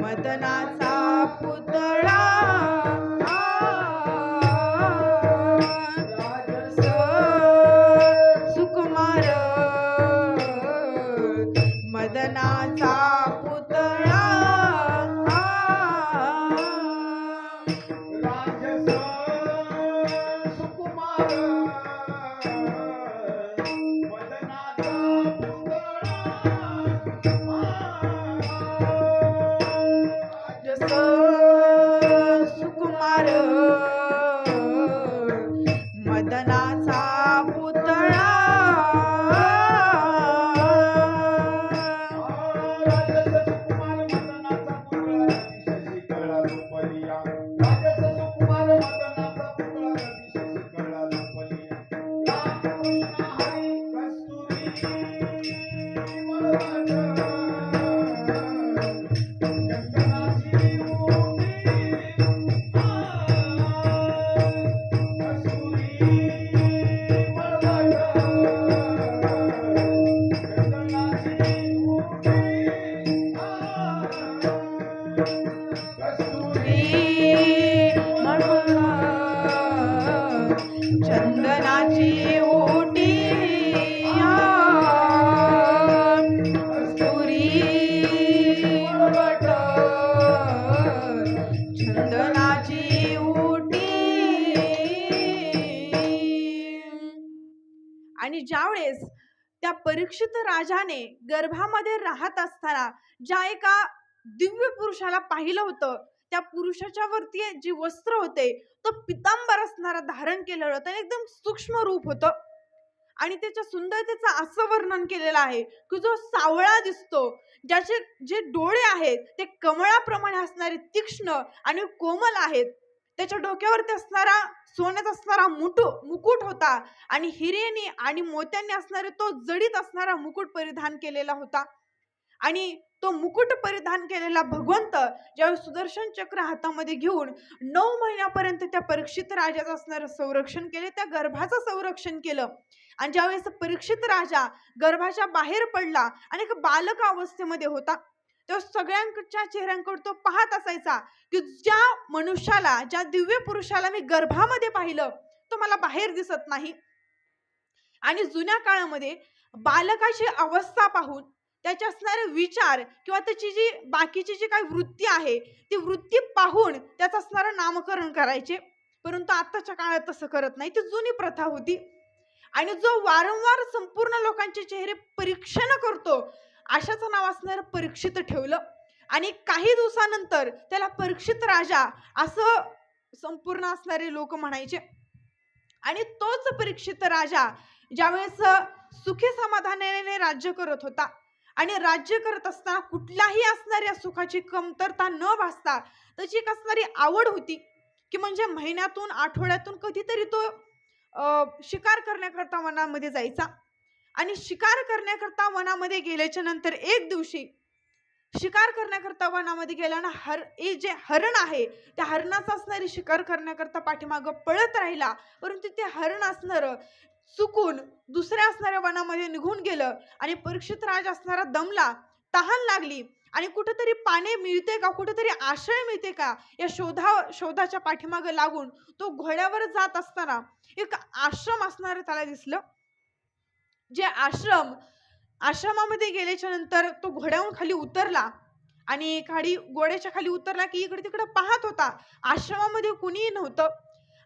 मदनाचा पुतळा. पुतळा वेळेस त्या परीक्षित राजाने गर्भामध्ये राहत असताना ज्या एका दिव्य पुरुषाला पाहिलं होतं त्या पुरुषाच्या वरती जे वस्त्र होते तो पितांबर असणारा धारण केलेलं होतं एकदम सूक्ष्म रूप होतं. आणि त्याच्या सुंदरतेचं असं वर्णन केलेलं आहे की जो सावळा दिसतो ज्याचे जे डोळे आहेत ते कमळाप्रमाणे असणारे तीक्ष्ण आणि कोमल आहेत. त्याच्या डोक्यावरती असणारा सोन्यात असणारा मुटू मुकुट होता. आणि हिरेने आणि मोत्यांनी असणारे तो जडीत असणारा मुकुट परिधान केलेला होता. आणि तो मुकुट परिधान केलेला भगवंत ज्यावेळी सुदर्शन चक्र हातामध्ये घेऊन नऊ महिन्यापर्यंत त्या परीक्षित राजाचं असणारं संरक्षण केले त्या गर्भाचं संरक्षण केलं. आणि ज्यावेळेस परीक्षित राजा गर्भाच्या बाहेर पडला आणि एक बालक अवस्थेमध्ये होता. तो सगळ्यांच्या चेहऱ्यांकडे तो पाहत असायचा की ज्या मनुष्याला ज्या दिव्य पुरुषाला मी गर्भामध्ये पाहिलं तो मला बाहेर दिसत नाही. आणि जुन्या काळामध्ये बालकाची अवस्था पाहून त्याचे असणारे विचार किंवा त्याची जी बाकीची जी काही वृत्ती आहे ती वृत्ती पाहून त्याचं असणारं नामकरण करायचे. परंतु आताच्या काळात तसं करत नाही ती जुनी प्रथा होती. आणि जो वारंवार संपूर्ण लोकांचे चेहरे परीक्षण करतो अशाचं नाव असणारं परीक्षित ठेवलं. आणि काही दिवसानंतर त्याला परीक्षित राजा असं संपूर्ण असणारे लोक म्हणायचे. आणि तोच परीक्षित राजा ज्यावेळेस सुखी समाधानाने राज्य करत होता. आणि राज्य करत असताना कुठल्याही असणाऱ्या सुखाची कमतरता न भासता त्याची एक असणारी आवड होती. की म्हणजे महिन्यातून आठवड्यातून कधीतरी तो शिकार करण्याकरता वनामध्ये जायचा. आणि शिकार करण्याकरता वनामध्ये गेल्याच्यानंतर एक दिवशी शिकार करण्याकरता वनामध्ये गेल्यानं हर हे जे हरण आहे त्या हरणाचा असणारी शिकार करण्याकरता पाठीमागं पळत राहिला. परंतु ते हरण असणारं चुकून दुसऱ्या असणाऱ्या वनामध्ये निघून गेलं आणि परीक्षित राज असणारा दमला तहान लागली. आणि कुठंतरी पाने मिळते का कुठंतरी आश्रय मिळते का या शोधा शोधाच्या पाठीमागं लागून तो घोड्यावर जात असताना एक आश्रम असणारं त्याला दिसलं. जे आश्रम आश्रमामध्ये गेल्याच्यानंतर तो घोड्याहून खाली उतरला आणि खाली घोड्याच्या खाली उतरला की इकडे तिकडे पाहत होता. आश्रमामध्ये कुणीही नव्हतं.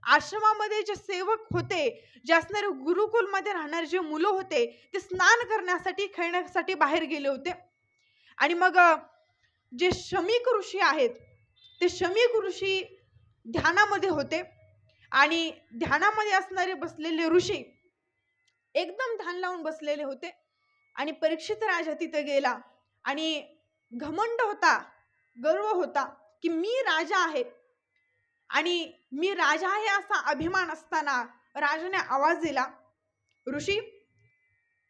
आश्रमामध्ये जे सेवक होते जे असणारे गुरुकुलमध्ये राहणारे जे मुलं होते ते स्नान करण्यासाठी खेळण्यासाठी बाहेर गेले होते. आणि मग जे शमीक ऋषी आहेत ते शमीक ऋषी ध्यानामध्ये होते. आणि ध्यानामध्ये असणारे बसलेले ऋषी एकदम धान लावून बसलेले होते. आणि परीक्षित राजा तिथे गेला. आणि घमंड होता गर्व होता की मी राजा आहे. आणि मी राजा आहे असा अभिमान असताना राजाने आवाज दिला ऋषी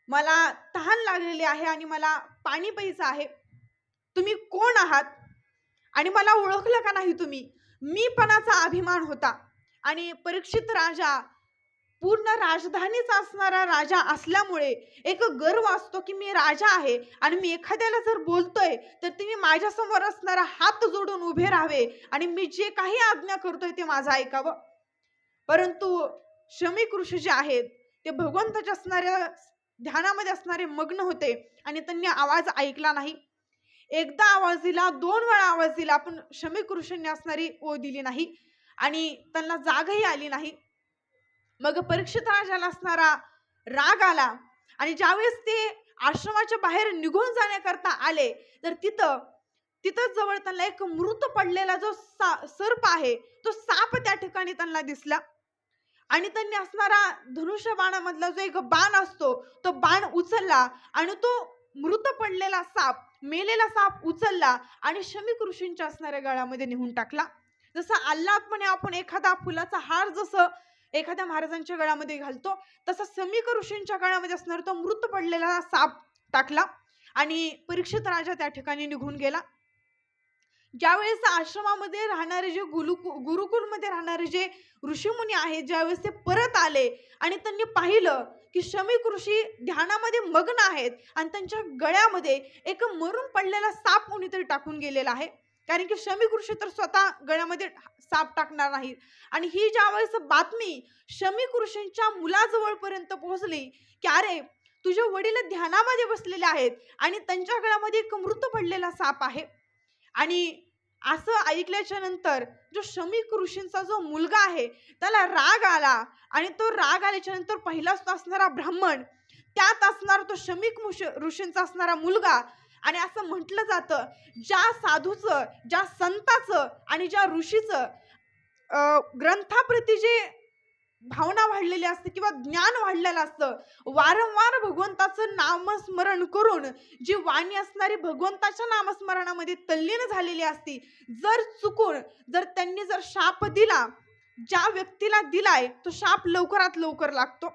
मला तहान लागलेली आहे आणि मला पाणी प्यायचं आहे. तुम्ही कोण आहात? आणि मला ओळखलं का नाही तुम्ही? मीपणाचा अभिमान होता. आणि परीक्षित राजा पूर्ण राजधानीच असणारा राजा असल्यामुळे एक गर्व असतो की मी राजा आहे आणि मी एखाद्याला जर बोलतोय तर तिने माझ्यासमोर असणारा हात जोडून उभे राहावे आणि मी जे काही आज्ञा करतोय ते माझं ऐकावं. परंतु शमी कृषी जे आहेत ते भगवंताच्या असणाऱ्या ध्यानामध्ये असणारे मग्न होते आणि त्यांनी आवाज ऐकला नाही. एकदा आवाज दिला दोन वेळा आवाज दिला पण शमी कृषींनी असणारी ओ दिली नाही आणि त्यांना जागही आली नाही. मग परीक्षित राजाला असणारा राग आला. आणि ज्यावेळेस ते आश्रमाच्या बाहेर निघून जाण्याकरता आले तर तिथं तिथं जवळ त्यांना एक मृत पडलेला जो सा सर्प आहे तो साप त्या ठिकाणी त्यांना दिसला. आणि त्यांनी असणारा धनुष्य बाणामधला जो एक बाण असतो तो बाण उचलला आणि तो मृत पडलेला साप मेलेला साप उचलला आणि शमिक ऋषींच्या असणाऱ्या गळ्यामध्ये नेऊन टाकला. जसं आल्हादपणे आपण एखादा फुलाचा हार जसं एखाद्या महाराजांच्या गळ्यामध्ये घालतो. तसा समीक ऋषींच्या गळ्यामध्ये असणारा तो मृत पडलेला साप टाकला आणि परीक्षित राजा त्या ठिकाणी निघून गेला. ज्यावेळेस आश्रमामध्ये राहणारे जे गुरु गुरुकुलमध्ये राहणारे जे ऋषीमुनी आहेत ज्यावेळेस ते परत आले आणि त्यांनी पाहिलं की शमिक ऋषी ध्यानामध्ये मग्न आहेत आणि त्यांच्या गळ्यामध्ये एक मरून पडलेला साप कोणीतरी टाकून गेलेला आहे. कारण की शमी कृषी तर स्वतः गळ्यामध्ये साप टाकणार नाहीत आणि ही ज्यावेळेस बातमी शमी कृषींच्या मुलाजवळपर्यंत पोहोचली की अरे तुझे वडील ध्यानामध्ये बसलेले आहेत आणि त्यांच्या गळ्यामध्ये एक मृत पडलेला साप आहे. आणि असं ऐकल्याच्या नंतर जो शमी ऋषींचा जो मुलगा आहे त्याला राग आला आणि तो राग आल्याच्यानंतर पहिलाच असणारा ब्राह्मण त्यात असणारा तो शमिक ऋषींचा असणारा मुलगा आणि असं म्हटलं जातं ज्या साधूचं ज्या संताचं आणि ज्या ऋषीचं ग्रंथाप्रती जे भावना वाढलेली असते किंवा ज्ञान वाढलेलं असतं वारंवार भगवंताचं नामस्मरण करून जी वाणी असणारी भगवंताच्या नामस्मरणामध्ये तल्लीन झालेली असती जर चुकून जर त्यांनी जर शाप दिला ज्या व्यक्तीला दिलाय तो शाप लवकरात लवकर लागतो.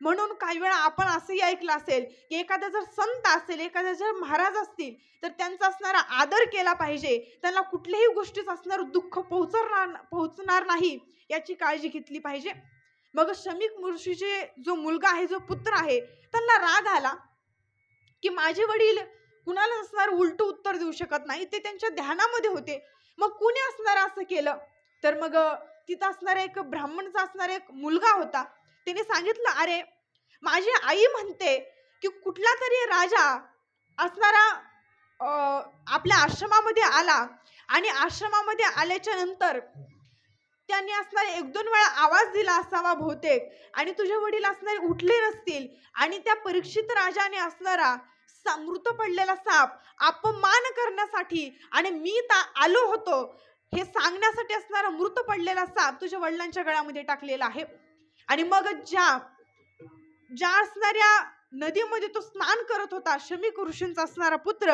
म्हणून काही वेळा आपण असंही ऐकलं असेल की एखादा जर संत असेल एखादा जर महाराज असतील तर त्यांचा असणारा आदर केला पाहिजे. त्यांना कुठल्याही गोष्टीचं असणारं दुःख पोहोचणार पोहोचणार नाही याची काळजी घेतली पाहिजे. मग शमिक मुर्शीचे जो मुलगा आहे जो पुत्र आहे त्यांना राग आला की माझे वडील कुणाला असणार उलट उत्तर देऊ शकत नाही ते त्यांच्या ध्यानामध्ये होते. मग कुणी असणार असं केलं? तर मग तिथं असणारा एक ब्राह्मणचा असणारा एक मुलगा होता. तिने सांगितलं अरे माझी आई म्हणते की कुठला तरी राजा असणारा आपल्या आश्रमामध्ये आला आणि आश्रमामध्ये आल्याच्यानंतर त्यांनी असणारे एक दोन वेळा आवाज दिला असावा बहुतेक आणि तुझे वडील असणारे उठले नसतील आणि त्या परीक्षित राजाने असणारा सा- मृत पडलेला साप अपमान करण्यासाठी आणि मी ता आलो होतो हे सांगण्यासाठी असणारा मृत पडलेला साप तुझ्या वडिलांच्या गळ्यामध्ये टाकलेला आहे. आणि मग ज्या ज्या असणाऱ्या नदीमध्ये तो स्नान करत होता शमीक ऋषींचा असणारा पुत्र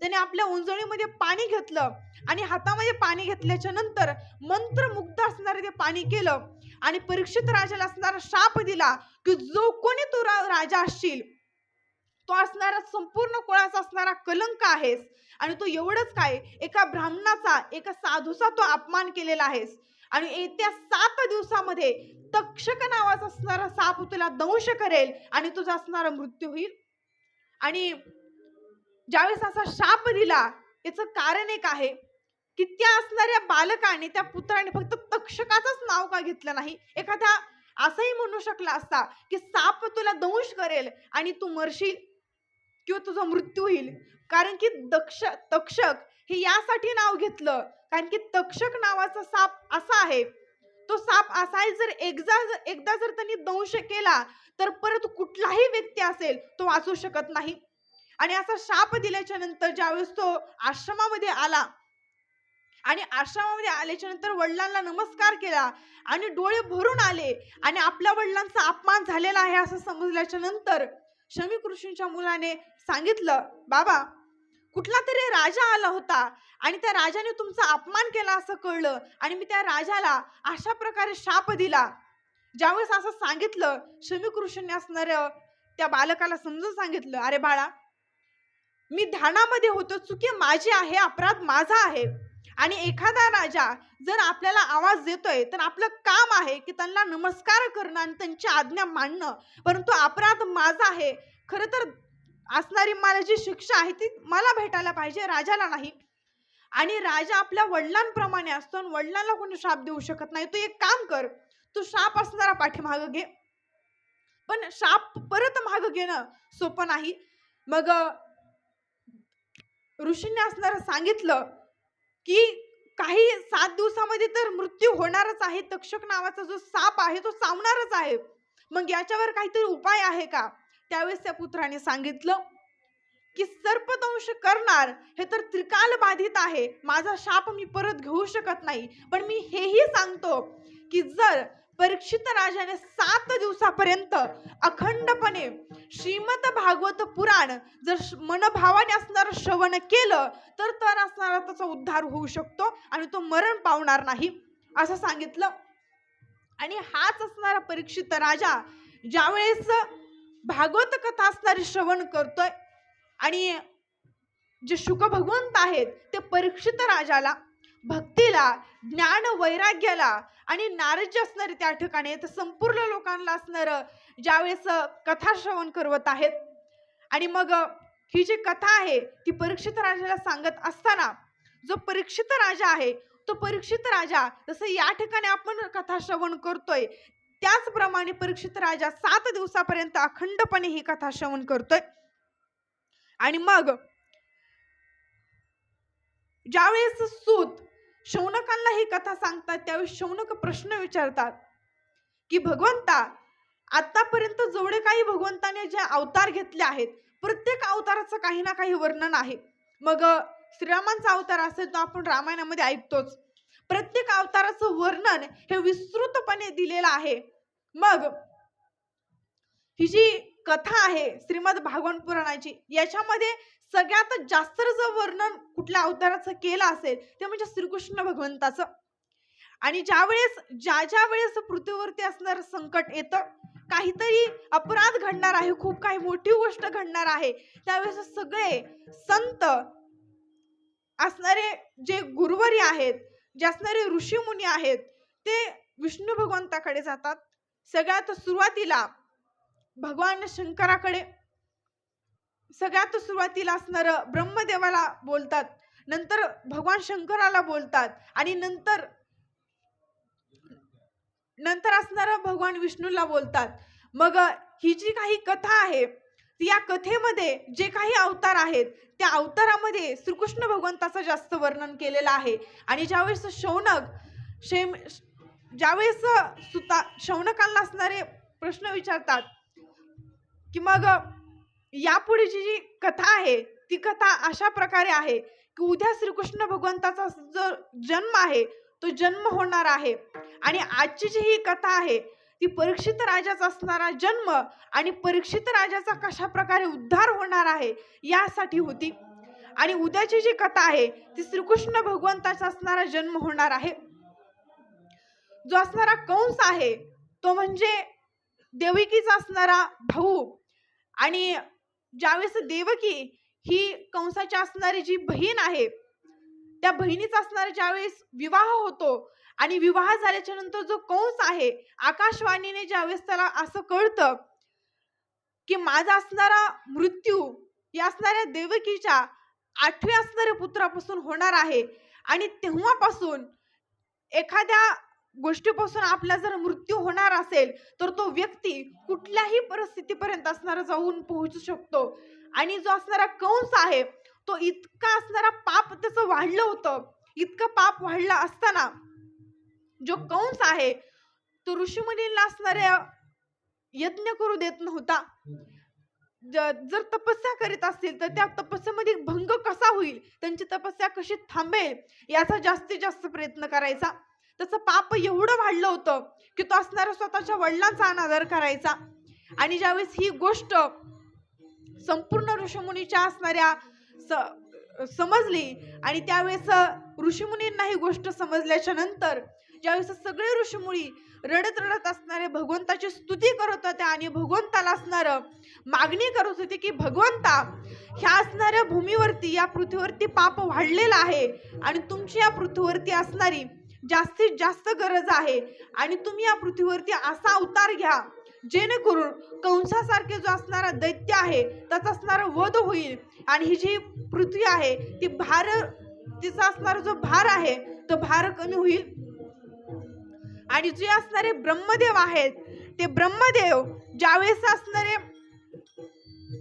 त्याने आपल्या उंजळीमध्ये पाणी घेतलं आणि हातामध्ये पाणी घेतल्याच्या नंतर मंत्रमुग्ध असणारे ते पाणी केलं आणि परीक्षित राजाला असणारा शाप दिला की जो कोणी तू रा- राजा असशील तो असणारा संपूर्ण कुळाचा असणारा कलंक आहेस आणि तो एवढंच काय एका ब्राह्मणाचा एका साधूचा तो अपमान केलेला आहेस. आणि येत्या सात दिवसामध्ये तक्षक नावाचा असणारा साप तुला दंश करेल आणि तुझा असणारा मृत्यू होईल. आणि ज्यावेळेस असा शाप दिला याचं कारण एक आहे की त्या असणाऱ्या बालकाने त्या पुत्राने फक्त तक्षकाचंच नाव का घेतलं नाही? एखादा असंही म्हणू शकला असता की साप तुला दंश करेल आणि तू मरशील किंवा तुझा मृत्यू होईल. कारण की दक्ष तक्षक हे यासाठी नाव घेतलं. कारण की तक्षक नावाचा साप असा आहे. तो साप असाय जर एकदा एकदा जर त्यांनी दंश केला तर परत कुठलाही व्यक्ती असेल तो वाचू शकत नाही. आणि असा शाप दिल्याच्या नंतर ज्यावेळेस तो आश्रमामध्ये आला आणि आश्रमामध्ये आल्याच्यानंतर वडिलांना नमस्कार केला आणि डोळे भरून आले आणि आपल्या वडिलांचा अपमान झालेला आहे असं समजल्याच्या नंतर शमी कृष्णच्या मुलाने सांगितलं बाबा कुठला तरी राजा आला होता आणि त्या राजाने तुमचा अपमान केला असं कळलं आणि मी त्या राजाला अशा प्रकारे शाप दिला. ज्यावेळेस असं सांगितलं शमी ऋषींनी असणाऱ्या त्या बालकाला समजून सांगितलं अरे बाळा मी ध्यानामध्ये होतो चुकी माझी आहे अपराध माझा आहे. आणि एखादा राजा जर आपल्याला आवाज देतोय तर आपलं काम आहे की त्यांना नमस्कार करणं आणि त्यांची आज्ञा मानणं. परंतु अपराध माझा आहे. खरं तर असणारी मला जी शिक्षा आहे ती मला भेटायला पाहिजे राजाला नाही. आणि राजा आपल्या वडिलांप्रमाणे असतो आणि वडिलांना कोणी श्राप देऊ शकत नाही. तू एक काम कर तू श्राप असणारा पाठीमागं घे. पण शाप परत मागं घेणं सोपं नाही. मग ऋषींनी असणार सांगितलं की काही सात दिवसामध्ये तर मृत्यू होणारच आहे. तक्षक नावाचा जो साप आहे तो चावणारच आहे. मग याच्यावर काहीतरी उपाय आहे का? त्यावेळेस त्या पुत्राने सांगितलं की सर्पदंश करणार हे तर त्रिकाल बाधित आहे. माझा शाप मी परत घेऊ शकत नाही. पण मी हेही सांगतो की जर परीक्षित राजाने सात दिवसापर्यंत अखंडपणे श्रीमद भागवत पुराण जर श- मनभावाने असणारं श्रवण केलं तर तर असणारा त्याचा उद्धार होऊ शकतो आणि तो मरण पावणार नाही असं सांगितलं. आणि हाच असणारा परीक्षित राजा ज्यावेळेस भागवत कथा असणारी श्रवण करतोय. आणि जे शुक भगवंत आहेत ते परीक्षित राजाला भक्तीला ज्ञान वैराग्याला आणि नारज्य असणारे त्या ठिकाणी तर संपूर्ण लोकांना असणारं ज्यावेळेस कथा श्रवण करवत आहेत. आणि मग ही जी कथा आहे ती परीक्षित राजाला सांगत असताना जो परीक्षित राजा आहे तो परीक्षित राजा जसं या ठिकाणी आपण कथा श्रवण करतोय त्याचप्रमाणे परीक्षित राजा सात दिवसापर्यंत अखंडपणे ही कथा श्रवण करतोय. आणि मग ज्यावेळेस सूत शौनकांना ही कथा सांगतात त्यावेळेस शौनक प्रश्न विचारतात की भगवंता आतापर्यंत जेवढे काही भगवंताने जे अवतार घेतले आहेत प्रत्येक अवताराचं काही ना काही वर्णन आहे. मग श्रीरामांचा अवतार असेल तो आपण रामायणामध्ये ऐकतोच. प्रत्येक अवताराचं वर्णन हे विस्तृतपणे दिलेलं आहे. मग ही जी कथा आहे श्रीमद भागवत पुराणाची याच्यामध्ये सगळ्यात जास्त जर वर्णन कुठल्या अवताराचं केलं असेल ते म्हणजे श्रीकृष्ण भगवंताचं. आणि ज्या वेळेस ज्या ज्या वेळेस पृथ्वीवरती असणारं संकट येतं काहीतरी अपराध घडणार आहे खूप काही मोठी गोष्ट घडणार आहे त्यावेळेस सगळे संत असणारे जे गुरुवरी आहेत जे असणारे ऋषीमुनी आहेत ते विष्णू भगवंताकडे जातात. सगळ्यात सुरुवातीला भगवान शंकराकडे सगळ्यात सुरुवातीला असणार ब्रह्मदेवाला बोलतात. नंतर भगवान शंकराला बोलतात आणि नंतर नंतर असणार भगवान विष्णूला बोलतात. मग ही जी काही कथा आहे या कथेमध्ये जे काही अवतार आहेत त्या अवतारामध्ये श्रीकृष्ण भगवंताचं जास्त वर्णन केलेलं आहे. आणि ज्यावेळेस शौनक शेम ज्यावेळेस सुता शौनकांना असणारे प्रश्न विचारतात की मग यापुढेची जी कथा आहे ती कथा अशा प्रकारे आहे की उद्या श्रीकृष्ण भगवंताचा जो जन्म आहे तो जन्म होणार आहे. आणि आजची जी ही कथा आहे ती परीक्षित राजाचा असणारा जन्म आणि परीक्षित राजाचा कशा प्रकारे उद्धार होणार आहे यासाठी होती. आणि उद्याची जी कथा आहे ती श्रीकृष्ण भगवंताचा असणारा जन्म होणार आहे. जो असणारा कंस आहे तो म्हणजे देवकीचा असणारा भाऊ. आणि ज्यावेळेस देवकी ही कंसाची असणारी जी बहीण आहे त्या बहिणीचा असणारा ज्यावेळेस विवाह होतो आणि विवाह झाल्याच्यानंतर जो कंस आहे आकाशवाणीने ज्यावेळेस त्याला असं कळतं की माझा असणारा मृत्यू या असणाऱ्या देवकीच्या आठव्या असणाऱ्या पुत्रापासून होणार आहे. आणि तेव्हापासून एखाद्या गोष्टीपासून आपला जर मृत्यू होणार असेल तर तो व्यक्ती कुठल्याही परिस्थितीपर्यंत असणारा जाऊन पोहोचू शकतो. आणि जो असणारा कंस आहे तो इतका असणारा पाप त्याचं वाढलं होतं. इतकं पाप वाढलं असताना जो कंस आहे तो ऋषीमुनींना असणाऱ्या यज्ञ करू देत नव्हता. जर तपस्या करीत असतील तर त्या तपस्येमध्ये भंग कसा होईल? त्यांची तपस्या कशी थांबेल? याचा जास्तीत जास्त प्रयत्न करायचा. त्याचं पाप एवढं वाढलं होतं की तो असणारा स्वतःच्या वडिलांचा अनादर करायचा. आणि ज्यावेळेस ही गोष्ट संपूर्ण ऋषीमुनीच्या असणाऱ्या स- समजली आणि त्यावेळेस ऋषीमुनींना ही गोष्ट समजल्याच्या नंतर ज्यावेळेस सगळे ऋषीमुळी रडत रडत असणारे भगवंताची स्तुती करत होत्या आणि भगवंताला असणारं मागणी करत होती की भगवंता ह्या असणाऱ्या भूमीवरती या पृथ्वीवरती पाप वाढलेलं आहे आणि तुमची या पृथ्वीवरती असणारी जास्तीत जास्त गरज आहे. आणि तुम्ही या पृथ्वीवरती असा अवतार घ्या जेणेकरून कंसासारखे जो असणारा दैत्य आहे त्याचा असणारा वध होईल. आणि ही जी पृथ्वी आहे ती भार तिचा असणारा जो भार आहे तो भार कमी होईल. आणि जे असणारे ब्रह्मदेव आहेत ते ब्रह्मदेव ज्यावेळेस असणारे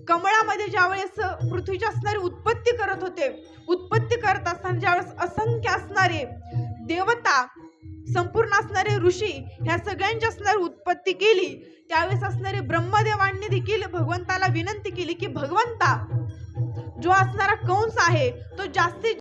कमळामध्ये ज्यावेळेस पृथ्वीची असणारी उत्पत्ती करत होते उत्पत्ती करत असताना ज्यावेळेस असंख्य असणारे देवता संपूर्ण असणारे ऋषी ह्या सगळ्यांची असणारी उत्पत्ती केली. त्यावेळेस असणारे ब्रह्मदेवांनी देखील भगवंताला विनंती केली की भगवंता जो असणारा कंस आहे तो जास्तीत